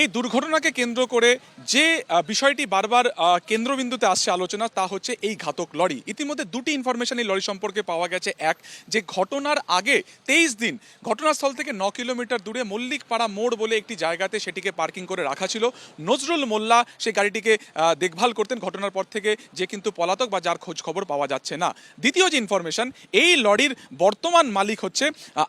এই দুর্ঘটনাকে কেন্দ্র করে যে বিষয়টি বারবার কেন্দ্রবিন্দুতে আসছে আলোচনা, তা হচ্ছে এই ঘাতক লরি। ইতিমধ্যে দুটি ইনফরমেশন এই লরি সম্পর্কে পাওয়া গেছে। এক, যে ঘটনার আগে তেইশ দিন ঘটনাস্থল থেকে ন কিলোমিটার দূরে মল্লিকপাড়া মোড় বলে একটি জায়গাতে সেটিকে পার্কিং করে রাখা ছিল। নজরুল মোল্লা সেই গাড়িটিকে দেখভাল করতেন। ঘটনার পর থেকে যে কিন্তু পলাতক বা যার খোঁজ খবর পাওয়া যাচ্ছে না। দ্বিতীয় যে ইনফরমেশন এই লরির বর্তমান মালিক হচ্ছে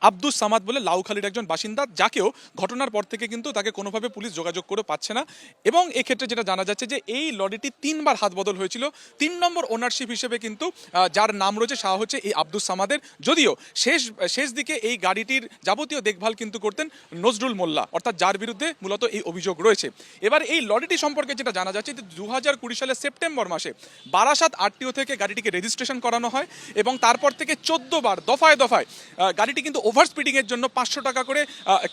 আব্দুস সামাদ বলে লাউখালির একজন বাসিন্দা, যাকেও ঘটনার পর থেকে কিন্তু তাকে কোনোভাবে পুলিশ যোগাযোগ করে পাচ্ছে না। এবং এক্ষেত্রে যেটা জানা যাচ্ছে যে এই লরিটি তিনবার হাত বদল হয়েছিল। তিন নম্বর ওনারশিপ হিসেবে কিন্তু যার নাম রয়েছে সা হচ্ছে এই আব্দুস সামাদের। যদিও শেষ শেষ দিকে এই গাড়িটির যাবতীয় দেখভাল কিন্তু করতেন নজরুল মোল্লা, অর্থাৎ যার বিরুদ্ধে মূলত এই অভিযোগ রয়েছে। এবার এই লরিটি সম্পর্কে যেটা জানা যাচ্ছে যে দু হাজার কুড়ি সালের সেপ্টেম্বর মাসে বারাসাত আরটিও থেকে গাড়িটিকে রেজিস্ট্রেশন করানো হয় এবং তারপর থেকে চোদ্দ বার দফায় দফায় গাড়িটি কিন্তু ওভার স্পিডিংয়ের জন্য পাঁচশো টাকা করে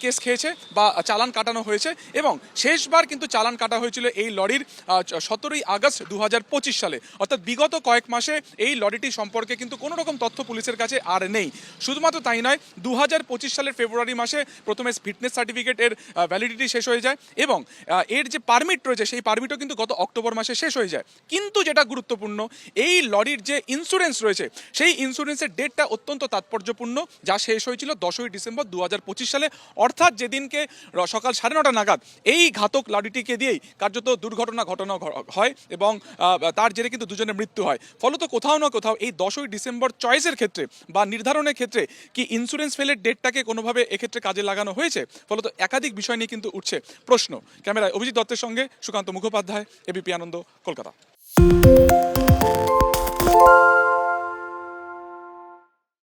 কেস খেয়েছে বা চালান কাটানো হয়েছে। এবং শেষবার কিন্তু চালান কাটা হয়েছিল এই লরির সতেরোই আগস্ট দু হাজার পঁচিশ সালে। অর্থাৎ বিগত কয়েক মাসে এই লরিটি সম্পর্কে কিন্তু কোনো রকম তথ্য পুলিশের কাছে আর নেই। শুধুমাত্র তাই নয় দু সালের ফেব্রুয়ারি মাসে প্রথমে ফিটনেস সার্টিফিকেট এর ভ্যালিডিটি শেষ হয়ে যায় এবং এর যে পারমিট রয়েছে সেই পারমিটও কিন্তু গত অক্টোবর মাসে শেষ হয়ে যায়। কিন্তু যেটা গুরুত্বপূর্ণ, এই লরির যে ইন্স্যুরেন্স রয়েছে, সেই ইন্স্যুরেন্সের ডেটটা অত্যন্ত তাৎপর্যপূর্ণ, যা শেষ হয়েছিল দশই ডিসেম্বর দু হাজার পঁচিশ সালে। অর্থাৎ যেদিনকে সকাল সাড়ে নটা নাগাদ এই ঘাতক লাড়িটিকে দিয়েই কার্যত দুর্ঘটনা ঘটনা হয় এবং তার জেরে কিন্তু দুজনের মৃত্যু হয়। ফলত কোথাও না কোথাও এই দশই ডিসেম্বর চয়েসের ক্ষেত্রে বা নির্ধারণের ক্ষেত্রে কি ইন্স্যুরেন্স ফেলের ডেটটাকে কোনোভাবে এক্ষেত্রে কাজে লাগানো হয়েছে? ফলত একাধিক বিষয় নিয়ে কিন্তু উঠছে প্রশ্ন। ক্যামেরায় অভিজিৎ দত্তের সঙ্গে সুকান্ত মুখোপাধ্যায় এবিপি আনন্দ, কলকাতা।